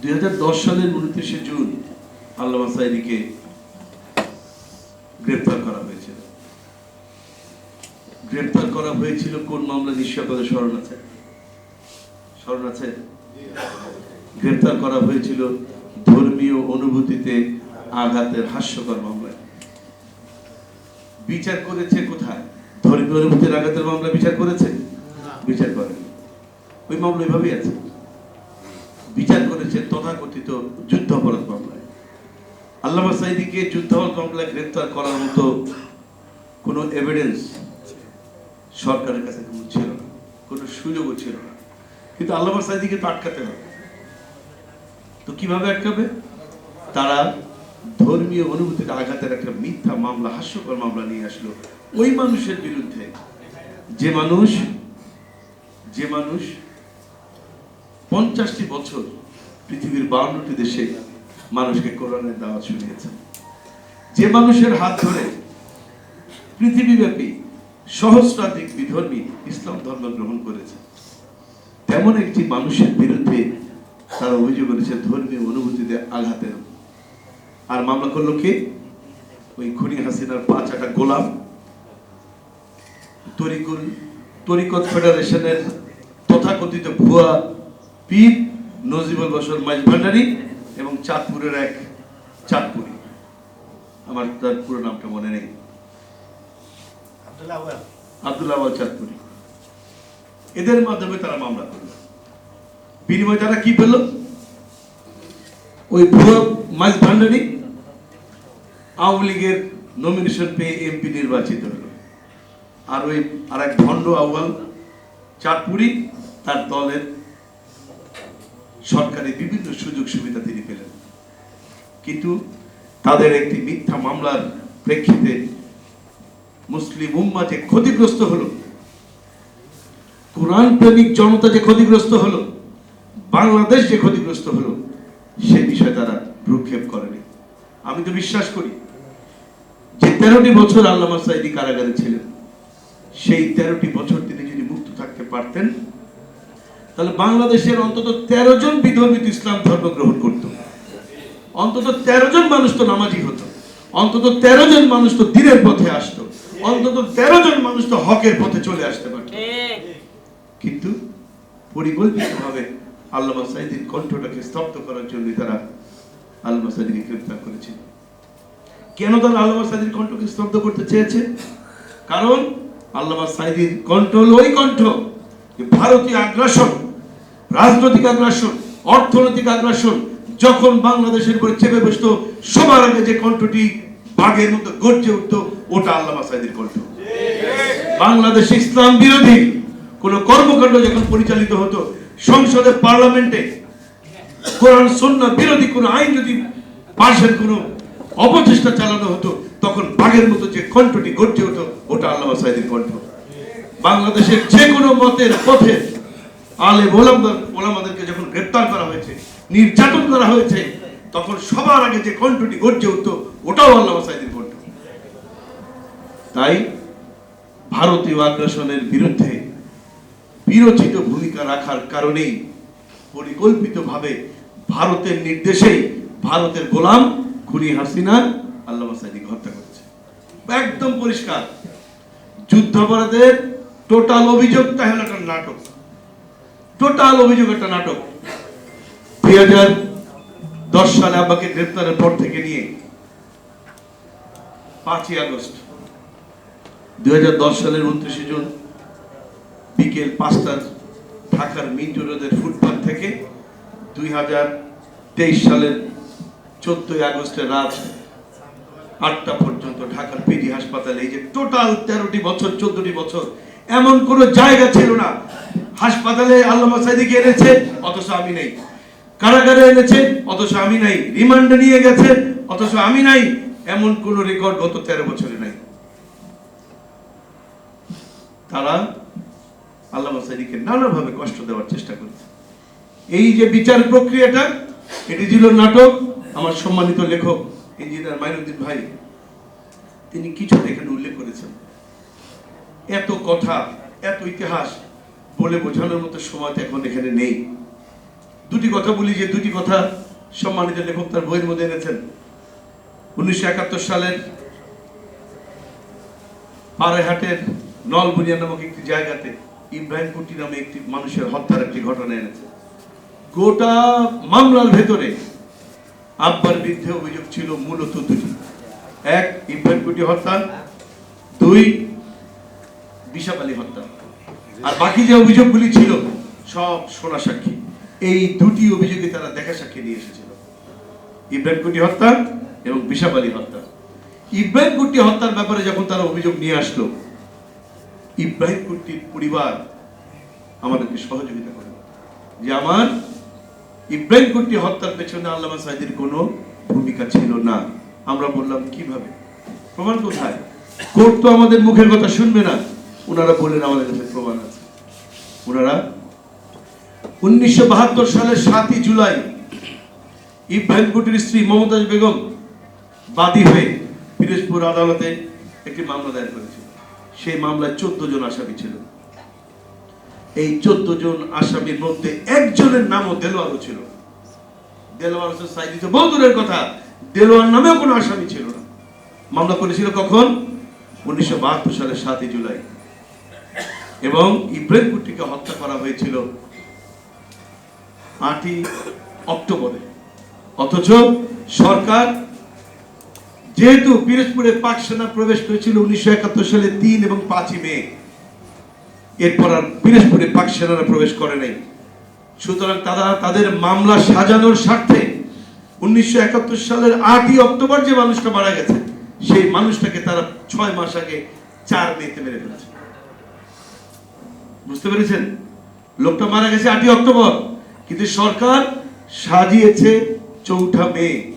দুই হাজার দশ সালের উনত্রিশে জুন আল্লামা সাইদিকে গ্রেপ্তার করা হয়েছিল। গ্রেপ্তার করা হয়েছিল কোন মামলা নিশ্চয় আপনাদের স্মরণ আছে? স্মরণ আছে? গ্রেপ্তার করা হয়েছিল ধর্মীয় অনুভূতিতে আঘাতের হাস্যকর মামলায়। বিচার করেছে কোথায়? ধর্মীয় অনুভূতির আঘাতের মামলা বিচার করেছে? বিচার করেনি। ওই মামলা ওইভাবেই আছে। বিচার করেছে তথাকথিত যুদ্ধাপরাধ মামলায়। আল্লামা সাইদিকে যুদ্ধাপরাধ মামলায় গ্রেপ্তার করার মতো কোনো এভিডেন্স সরকারের কাছে কোনো ছিল না, কোনো সুযোগও ছিল না। কিন্তু আল্লামা সাইদিকে তো আটকাতে হবে। তো কীভাবে আটকাবে? তারা ধর্মীয় অনুভূতিতে আঘাতের একটা মিথ্যা মামলা, হাস্যকর মামলা নিয়ে আসলো। ওই মানুষের বিরুদ্ধে যে মানুষ যে মানুষ পঞ্চাশটি বছর পৃথিবীর বাউন্নটি দেশে মানুষকে কোরআনের দাওয়াত শুনিয়েছেন যে মানুষের হাত ধরে পৃথিবীব্যাপী সহস্রাধিক বিধর্মী ইসলাম ধর্ম গ্রহণ করেছে, তেমন একটি মানুষের বিরুদ্ধে তারা অভিযোগ করেছে ধর্মীয় অনুভূতিতে আঘাতের আর মামলা করল কে? ওই খুনি হাসিনার পাঁচ আটা গোলাম। তরিকুল তরিকত ফেডারেশনের তথাকথিত ভুয়া পীর নজিবুল বসর মাইজ ভান্ডারী এবং চাঁদপুরের এক চাঁদপুরি। আমার তার পুরো নামটা মনে নেই। আব্দুল্লাহ আউয়াল। চাঁদপুরি। এদের মাধ্যমে তারা মামলা করল। বিনিময়ে তারা কি পেল? ওই ভুয়া মাইজ ভান্ডারী আওয়ামী লীগের নমিনেশন পেয়ে এমপি নির্বাচিত হলো। আর ওই আর এক ভণ্ড আউয়াল চাঁদপুরি তার দলের সরকারি বিভিন্ন সুযোগ সুবিধা তিনি পেলেন। কিন্তু তাদের একটি মিথ্যা মামলার প্রেক্ষিতে মুসলিম উম্মা যে ক্ষতিগ্রস্ত হলো, কোরআন প্রেমিক জনতা যে ক্ষতিগ্রস্ত হলো, বাংলাদেশ যে ক্ষতিগ্রস্ত হলো, সে বিষয়ে তারা ভ্রুক্ষেপ করেনি। আমি তো বিশ্বাস করি যে তেরোটি বছর আল্লামা সাইদি কারাগারে ছিলেন, সেই তেরোটি বছর তিনি যদি মুক্ত থাকতে পারতেন তাহলে বাংলাদেশের অন্তত তেরো জন বিধর্মিত ইসলাম ধর্ম গ্রহণ করত। অন্তত তেরো জন মানুষ তো নামাজি হতো। অন্তত তেরো জন মানুষ তো দিনের পথে আসতো। অন্তত তেরো জন মানুষ তো হকের পথে চলে আসতে পারত। কিন্তু পরিকল্পিতভাবে আল্লামা সাইদির কণ্ঠটাকে স্তব্ধ করার জন্য তারা আল্লাহ সাইদিকে গ্রেফতার করেছিল কেন তারা আল্লাহ সাইদির কণ্ঠকে স্তব্ধ করতে চেয়েছে? কারণ আল্লামা সাইদির কণ্ঠ হলো ওই কণ্ঠ ভারতীয় আগ্রাসন রাজনৈতিক আগ্রাসন, অর্থনৈতিক আগ্রাসন, যখন বাংলাদেশের উপরে চেপে বসতো, সবার আগে যে কণ্ঠটি বাঘের মতো গর্জে উঠতো, ওটা আল্লামা সাইদির কণ্ঠ। বাংলাদেশে ইসলাম বিরোধী কোন কর্মকাণ্ড যখন পরিচালিত হতো, সংসদে, পার্লামেন্টে, কোরআন, সন্না বিরোধী কোন আইন যদি পাশের কোন অপচেষ্টা চালানো হতো, তখন বাঘের মতো যে কণ্ঠটি গর্জে হতো ওটা আল্লামা সাইদির কণ্ঠ। বাংলাদেশের যে কোনো মতের পথে আলে ওলামদার ওলামাদেরকে যখন গ্রেপ্তার করা হয়েছে, নির্যাতন করা হয়েছে, তখন সবার আগে যে কণ্ঠটি গর্জে উঠতো, ওটাও আল্লামা সাইদির কণ্ঠ। তাই ভারতীয় আগ্রাসনের বিরুদ্ধে বিরোচিত ভূমিকা রাখার কারণেই পরিকল্পিতভাবে ভারতের নির্দেশেই ভারতের গোলাম খুনি হাসিনা আল্লাহ সাইদিকে হত্যা করেছে। একদম পরিষ্কার। যুদ্ধাপরাধের টোটাল অভিযোগ হলো একটা নাটক। টোটাল অভিযোগ একটা নাটক। দুই হাজার দশ সালে আব্বাকে গ্রেপ্তারের পর থেকে নিয়ে পাঁচই আগস্ট। দুই সালের উনত্রিশে জুন বিকেল পাঁচটার ঢাকার মিন্টু রোডের ফুটপাথ থেকে দুই হাজার তেইশ সালের চোদ্দই আগস্টের রাত আটটা পর্যন্ত ঢাকার পিডি হাসপাতালে এই যে টোটাল তেরোটি বছর, চোদ্দটি বছর এমন কোনো জায়গা ছিল না হাসপাতালে আল্লামা সাইদিকে এনেছে, অথচ আমি নেই। কারাগারে এনেছে, অথচ আমি নাই। রিমান্ডে নিয়ে গেছে, অথচ আমি নাই। এমন কোন রেকর্ড গত তেরো বছরে নাই। তারা আল্লামা সাইদিকে নানাভাবে কষ্ট দেওয়ার চেষ্টা করেছে। এই যে বিচার প্রক্রিয়াটা, এটি ছিল নাটক। আমার সম্মানিত লেখক ইঞ্জিনিয়ার মাইনুদ্দিন ভাই, তিনি কিছুতে এখানে উল্লেখ করেছেন। এত কথা, এত ইতিহাস বলে বোঝানোর মতো সময় এখন এখানে নেই। দুটি কথা বলি যে দুটি কথা সম্মানিত লেখক তার বইয়ের মধ্যে এনেছেন। উনিশশো একাত্তর সালের পাড়াহাটের নলবুনিয়া নামক একটি জায়গাতে ইব্রাহিম কুটি নামে একটি মানুষের হত্যার একটি ঘটনা এনেছে। গোটা মামলার ভেতরে আব্বার বিরুদ্ধে অভিযোগ ছিল মূলত দুটি। এক, ইব্রাহিম কুটি হত্যা। দুই, বিশাপ আলী হত্যা। আর বাকি যে অভিযোগগুলি ছিল, সব সোনা সাক্ষী। এই দুটি অভিযোগে তারা দেখা সাক্ষী নিয়ে এসেছিল। ইব্রাহিম কুটি হত্যা এবং বিশাপ আলী হত্যা ইব্রাহিম কুটি হত্যার ব্যাপারে যখন তারা অভিযোগ নিয়ে আসলো ইব্রাহিম কুটির পরিবার আমাদেরকে সহযোগিতা করে। যে আমার ইব্রাহিম কুটি হত্যার পেছনে আল্লামা সাইদির কোনো ভূমিকা ছিল না। আমরা বললাম, কীভাবে? প্রমাণ কোথায়? কোর্ট তো আমাদের মুখের কথা শুনবে না। ওনারা বললেন, আমাদের কাছে প্রমাণ আছে। ওনারা উনিশশো বাহাত্তর সালের সাতই জুলাই ইব্রাহিম কুটির স্ত্রী মমতাজ বেগম বাদী হয়ে পিরোজপুর আদালতে একটি মামলা দায়ের করেছিল। সেই মামলায় চোদ্দ জন আসামি ছিল। এই চোদ্দ জন আসামির মধ্যে একজনের নামও দেলোয়ারও ছিল। দেলোয়ার হোসেন সাইদি। তো বহু কথা, দেলোয়ার নামেও কোনো আসামি ছিল না। মামলা করেছিল কখন? উনিশশো বাহাত্তর সালের সাতই জুলাই। এবং ইব্রাহিম কুট্টিকে হত্যা করা হয়েছিল আটই অক্টোবরে। অথচ সরকার যেহেতু পিরোজপুরে পাক সেনা প্রবেশ করেছিল উনিশশো একাত্তর সালে তিন এবং পাঁচই মে, এরপর আর পিরোজপুরে পাক সেনারা প্রবেশ করে নাই। সুতরাং তারা তাদের মামলা সাজানোর স্বার্থে উনিশশো একাত্তর সালের আটই অক্টোবর যে মানুষটা মারা গেছে, সেই মানুষটাকে তারা ছয় মাস আগে চার মেতে মেরে ফেলেছে। বুঝতে পেরেছেন? লোকটা মারা গেছে আটই অক্টোবর, কিন্তু সরকার সাজিয়েছে চৌঠা মে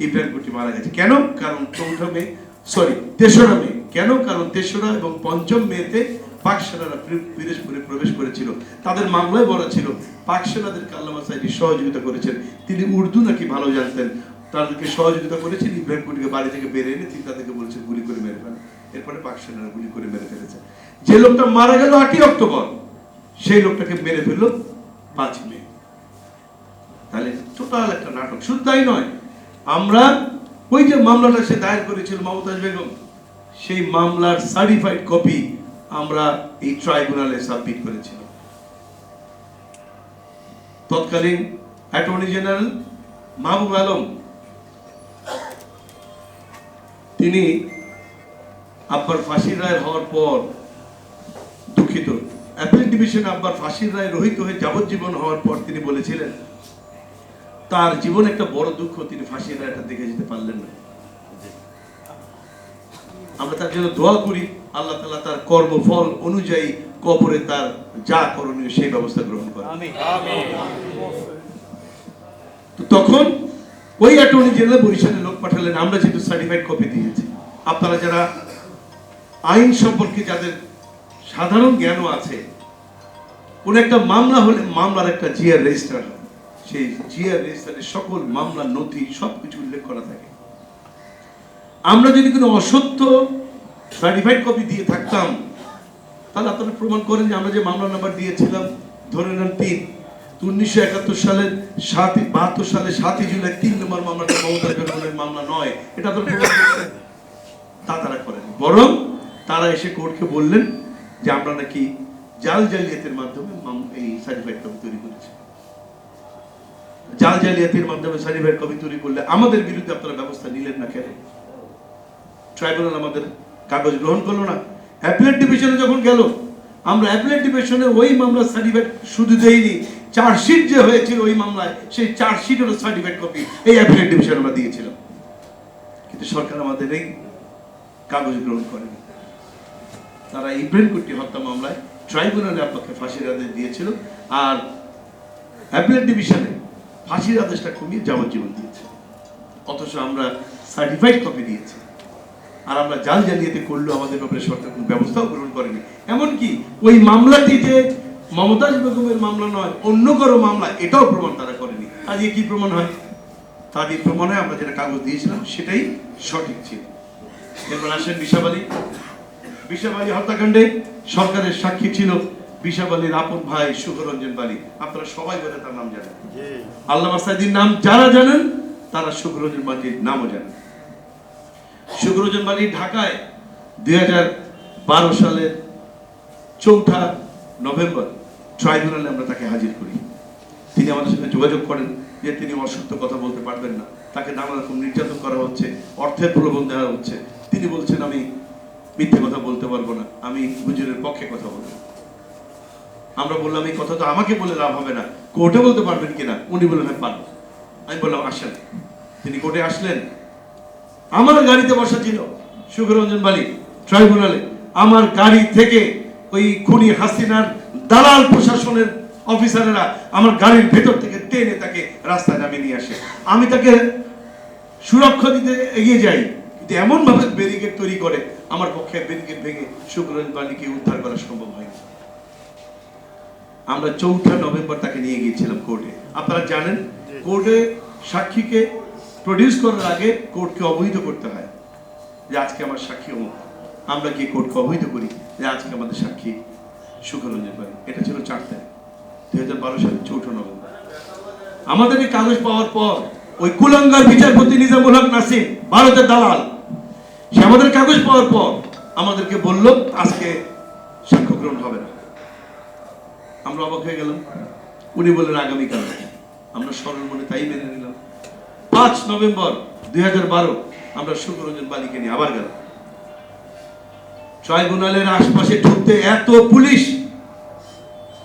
ইব্রাহিম কুটি মারা গেছে। কেন? কারণ চৌঠা মে সরি তেসরা মে। কেন? কারণ তেসরা এবং পঞ্চম মেতে পাক সেনারা পি- পিরোজপুরে প্রবেশ করেছিল। তাদের মামলায় বলা ছিল, পাক সেনাদেরকে আল্লামা সাইদি সহযোগিতা করেছেন। তিনি উর্দু নাকি ভালো জানতেন? তাদেরকে সহযোগিতা করেছেন, ইব্রাহিম কুটিকে বাড়ি থেকে বের এনে তিনি তাদেরকে বলেছেন, গুলি করে মেরে ফেলেন এরপরে পাক সেনারা গুলি করে মেরে ফেলেছে। যে লোকটা মারা গেল আটই অক্টোবর, সেই লোকটাকে মেরে ফেলল পাঁচ মে। তাহলে টোটাল একটা নাটক। শুধু তাই নয়, আমরা ওই যে মামলাটা সে দায়ের করেছিল মমতাজ বেগম, সেই মামলার সার্টিফাইড কপি আমরা এই ট্রাইব্যুনালে সাবমিট করেছিলাম। তৎকালীন অ্যাটর্নি জেনারেল মাহবুব আলম, তিনি আব্বার ফাঁসির রায় হওয়ার পর দুঃখিত। অ্যাপিল ডিভিশনে আব্বার ফাঁসির রায় রহিত হয়ে যাবজ্জীবন হওয়ার পর তিনি বলেছিলেন তার জীবন একটা বড় দুঃখ তিনি ফাঁসির রায়টা দেখে যেতে পারলেন না। আমরা তার জন্য দোয়া করি আল্লাহ তালা তার কর্মফল অনুযায়ী কবরে তার যা করণীয় সেই ব্যবস্থা গ্রহণ করে তো তখন ওই অ্যাটর্নি জেনারেল বরিশালে লোক পাঠালেন আমরা যেহেতু সার্টিফাইড কপি দিয়েছি। আপনারা যারা আইন সম্পর্কে যাদের সাধারণ জ্ঞানও আছে। কোন একটা মামলা হলে মামলার একটা জিআর রেজিস্টার সেই জিআর রেজিস্টারে সকল মামলার নথি সবকিছু উল্লেখ করা থাকে। আমরা যদি কোনো অসত্য সার্টিফাইড কপি দিয়ে থাকতাম, তাহলে আপনারা প্রমাণ করেন যে আমরা যে মামলা নাম্বার দিয়েছিলাম, ধরে নেন তিন উনিশশো একাত্তর সালের সাতই, বাহাত্তর সালে সাতই জুলাই তিন নম্বর মামলাটা মমতা বেগমের মামলা নয়। এটা করছেন তা তারা করেন। বরং তারা এসে কোর্টকে বললেন যে আমরা নাকি জাল জালিয়াতের মাধ্যমে এই সার্টিফাইড কপি তৈরি করেছি। জাল জালিয়াতির মাধ্যমে সার্টিফাইড কপি তৈরি করলে আমাদের বিরুদ্ধে আপনারা ব্যবস্থা নিলেন না কেন? ট্রাইব্যুনাল আমাদের কাগজ গ্রহণ করল না। অ্যাপিলেট ডিভিশনে যখন গেল, আমরা অ্যাপিলেট ডিভিশনে ওই মামলার সার্টিফিকেট শুধু দেইনি চার্জশিট যে হয়েছিল ওই মামলায়, সেই চার্জশিটেরও সার্টিফিকেট কপি এই অ্যাপিলেট ডিভিশনে আমরা দিয়েছিলাম। কিন্তু সরকার আমাদের এই কাগজ গ্রহণ করেনি। তারা ইব্রাহিম কুট্টি হত্যা মামলায় ট্রাইব্যুনালে আপনাকে ফাঁসির আদেশ দিয়েছিল আর অ্যাপিলেট ডিভিশনে ফাঁসির আদেশটা কমিয়ে যাবজ্জীবন দিয়েছে। অথচ আমরা সার্টিফাইড কপি দিয়েছি। আর আমরা জাল জালিয়াতি করলেও আমাদের ব্যাপারে সরকার কোনো ব্যবস্থাও গ্রহণ করেনি। এমনকি ওই মামলাটি যে মমতাজ বেগমের মামলা নয়, অন্য কারও মামলা, এটাও প্রমাণ তারা করেনি। আজকে কি প্রমাণ হয়? তাদের প্রমাণে আমরা যেটা কাগজ দিয়েছিলাম, সেটাই সঠিক ছিল। এরপর আসেন বিশাবালী বিশাবালী হত্যাকাণ্ডে সরকারের সাক্ষী ছিল বিশাব আলীর আপন ভাই সুখরঞ্জন বালি। আপনারা সবাই বোধহয় তার নাম জানেন। আল্লাহ সাইদির নাম যারা জানেন তারা সুখরঞ্জন বালির নামও জানেন। সুখরঞ্জন বালি ঢাকায় দুই হাজার বারো সালের চৌঠা নভেম্বর ট্রাইব্যুনালে আমরা তাকে হাজির করি। তিনি আমাদের সাথে যোগাযোগ করেন যে তিনি অসত্য কথা বলতে পারবেন না। তাকে নানা রকম নির্যাতন করা হচ্ছে অর্থের প্রলোভন দেওয়া হচ্ছে। তিনি বলছেন আমি মিথ্যে কথা বলতে পারব না। আমি হুজুরের পক্ষে কথা বলব। আমরা বললাম, এই কথা তো আমাকে বলে লাভ হবে না। কোর্টে বলতে পারবেন কিনা? উনি বললেন হ্যাঁ পারব। আমি বললাম, আসেন। তিনি কোর্টে আসলেন। আমার গাড়িতে বসা ছিল সুখরঞ্জন বালি ট্রাইব্যুনালে। আমার গাড়ি থেকে ওই খুনি হাসিনার দালাল প্রশাসনের অফিসারেরা আমার গাড়ির ভেতর থেকে টেনে তাকে রাস্তায় নামিয়ে নিয়ে আসে। আমি তাকে সুরক্ষা দিতে এগিয়ে যাই। কিন্তু এমন ভাবে ব্যারিকেড তৈরি করে, আমার পক্ষে ব্যারিকেড ভেঙে সুখরঞ্জন বালিকে উদ্ধার করা সম্ভব হয়নি। আমরা চৌঠা নভেম্বর তাকে নিয়ে গিয়েছিলাম কোর্টে আপনারা জানেন কোর্টে সাক্ষীকে প্রডিউস করার আগে কোর্টকে অবহিত করতে হয় যে আজকে আমার সাক্ষী অমুক। আমরা গিয়ে কোর্টকে অবহিত করি যে আজকে আমাদের সাক্ষী সুখরঞ্জন বাড়ি এটা ছিল চার তারিখ, দুই হাজার বারো সালের চৌঠা নভেম্বর। আমাদের এই কাগজ পাওয়ার পর ওই কুলাঙ্গার বিচারপতি নিজামুল হক নাসিম ভারতের দালাল সে আমাদের কাগজ পাওয়ার পর আমাদেরকে বলল, আজকে সাক্ষ্য গ্রহণ হবে না। আমরা অবাক হয়ে গেলাম। উনি বললেন, আগামীকাল আমরা সরল মনে তাই মেনে নিলাম। পাঁচ নভেম্বর দুই আমরা সুখরঞ্জন বালিকে নিয়ে আবার গেলাম। ট্রাইব্যুনালের আশপাশে ঢুকতে এত পুলিশ!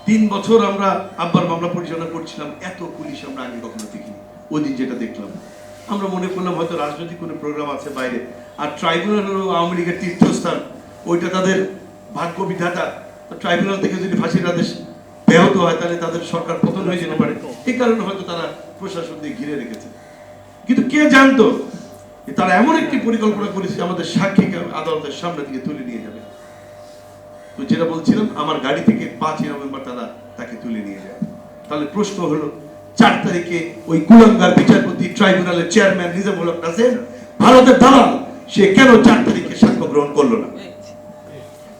তিন বছর আমরা আব্বার মামলা পরিচালনা করছিলাম, এত পুলিশ আমরা আগে কখনো দেখিনি। ওই দিন যেটা দেখলাম আমরা মনে করলাম হয়তো রাজনৈতিক কোনো প্রোগ্রাম আছে বাইরে। আর ট্রাইব্যুনাল হলো আওয়ামী লীগের তীর্থস্থান, ওইটা তাদের ভাগ্য বিধাতা ট্রাইব্যুনাল থেকে যদি ফাঁসির আদেশ ব্যাহত হয়, তাহলে তাদের সরকার পতন হয়ে যেতে পারে। এই কারণে হয়তো তারা প্রশাসন দিয়ে ঘিরে রেখেছে। কিন্তু কে জানতো তারা এমন একটি পরিকল্পনা করেছে আমাদের সাক্ষীকে আদালতের সামনে দিকে তুলে নিয়ে যাবে? তো যেটা বলছিলাম, আমার গাড়ি থেকে পাঁচই নভেম্বর তারা তাকে তুলে নিয়ে যায় তাহলে প্রশ্ন হলো চার তারিখে ওই কুলাঙ্গার বিচারপতি ট্রাইব্যুনালের চেয়ারম্যান নিজামুল হক নাসের ভারতের দালাল, সে কেন চার তারিখে সাক্ষ্য গ্রহণ করল না?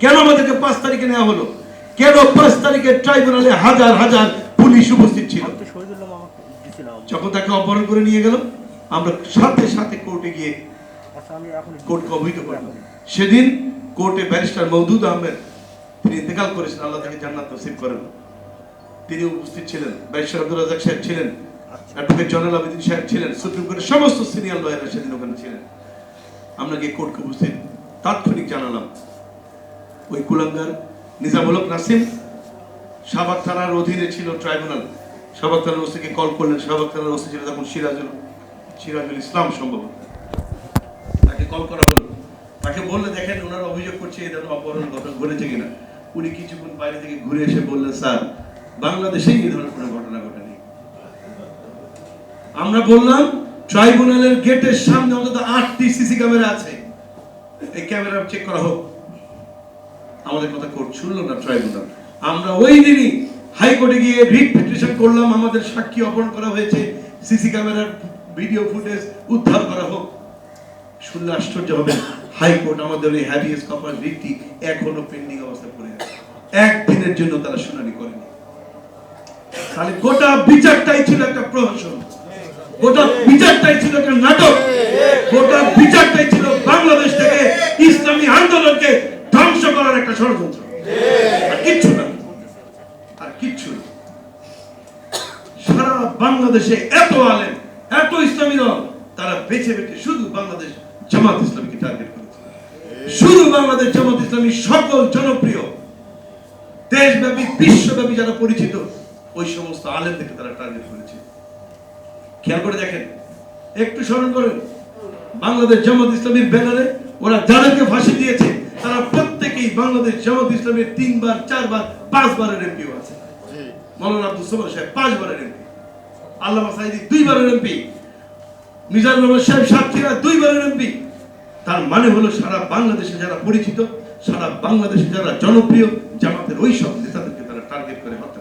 কেন আমাদেরকে পাঁচ তারিখে নেওয়া হলো? কেন পাঁচ তারিখে ট্রাইব্যুনালে হাজার হাজার পুলিশ উপস্থিত ছিল? যখন তাকে অপহরণ করে নিয়ে গেল, আমরা সাথে সাথে কোর্টে গিয়ে কোর্টকে অবহিত করলাম। সেদিন কোর্টে ব্যারিস্টার মৌদুদ আহমেদ, তিনি ইন্তেকাল করেছেন, আল্লাহ তাকে জান্নাত নসিব করেন। তিনি উপস্থিত ছিলেন ব্যারিস্টার আব্দুল রাজাক সাহেব ছিলেন অ্যাডভোকেট জনাল আবেদিন সাহেব ছিলেন, সুপ্রিম কোর্টের সমস্ত সিনিয়র লয়াররা সেদিন ওখানে ছিলেন। আমরা গিয়ে কোর্টকে উপস্থিত তাৎক্ষণিক জানালাম। ওই কুলাঙ্গার নিজামুল হক নাসিম, শাহবাগ থানার অধীনে ছিল ট্রাইব্যুনাল শাহবাগ থানার ওসিকে কল করলেন, শাহবাগ থানার ওসি ছিল তখন সিরাজুল সিরাজুল ইসলাম সম্ভবত। তাকে কল করা হলো। তাকে বললে, দেখেন, ওনারা অভিযোগ করছে এই ধরনের অপহরণ ঘটনা ঘটেছে কিনা। উনি কিছুক্ষণ বাইরে থেকে ঘুরে এসে বললেন, স্যার বাংলাদেশেই এই ধরনের কোনো ঘটনা ঘটেনি। আমরা বললাম, ট্রাইব্যুনালের গেটের সামনে অন্তত আটটি সিসি ক্যামেরা আছে। এই ক্যামেরা চেক করা হোক। আমাদের কথা কোর্ট শুনলো না ট্রাইব্যুনাল। আমরা ওই দিনই হাইকোর্টে গিয়ে রিট পিটিশন করলাম, আমাদের সাক্ষী অপহরণ করা হয়েছে। সিসি ক্যামেরার ভিডিও ফুটেজ উদ্ধার করা হোক। শুনলে আশ্চর্য হবে, হাইকোর্ট আমাদের এই হ্যাভিয়াস কপার রিটটি এখনও পেন্ডিং অবস্থায় পড়ে আছে। একদিনের জন্য তারা শুনানি তাহলে গোটা বিচারটাই ছিল একটা প্রহসন। গোটা বিচারটাই ছিল একটা নাটক। গোটা বিচারটাই ছিল বাংলাদেশ থেকে ইসলামী আন্দোলনকে ধ্বংস করার একটা ষড়যন্ত্র। আর কিচ্ছু না। আর কিচ্ছু সারা বাংলাদেশে এত আলেম, এত ইসলামী দল, তারা বেছে বেছে শুধু বাংলাদেশ জামাত ইসলামীকে টার্গেট করেছে। শুধু বাংলাদেশ জামাত ইসলামী সকল জনপ্রিয়, দেশব্যাপী, বিশ্বব্যাপী যারা পরিচিত ওই সমস্ত আলেমদেরকে তারা টার্গেট করেছে। খেয়াল করে দেখেন, একটু স্মরণ করেন, বাংলাদেশ জামাত ইসলামীর ব্যানারে ওরা যাদেরকে ফাঁসি দিয়েছে, তারা প্রত্যেকেই বাংলাদেশ জামাত ইসলামের তিনবার, চারবার, পাঁচবারের এমপিও আছে। মৌলানা আব্দুল সবর সাহেব পাঁচবারের এমপি। আল্লামা সাইদি দুইবারের এমপি। মিজানুর রহমান সাহেব সাতক্ষীরা দুইবারের এমপি। তার মানে হলো সারা বাংলাদেশে যারা পরিচিত, সারা বাংলাদেশে যারা জনপ্রিয় জামাতের ওই সব নেতাদেরকে তারা টার্গেট করে হত্যা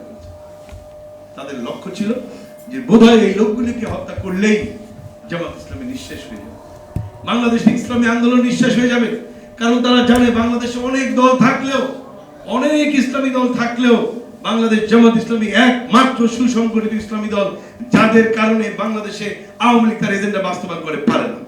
তাদের লক্ষ্য ছিল যে বোধহয় এই লোকগুলিকে হত্যা করলেই জামাত ইসলামী নিঃশেষ হয়ে যাবে। বাংলাদেশে ইসলামী আন্দোলন নিঃশেষ হয়ে যাবে। কারণ তারা জানে বাংলাদেশে অনেক দল থাকলেও, অনেক ইসলামী দল থাকলেও বাংলাদেশ জামাত ইসলামী একমাত্র সুসংগঠিত ইসলামী দল, যাদের কারণে বাংলাদেশে আওয়ামী লীগ তার এজেন্ডা বাস্তবায়ন করে পারে না।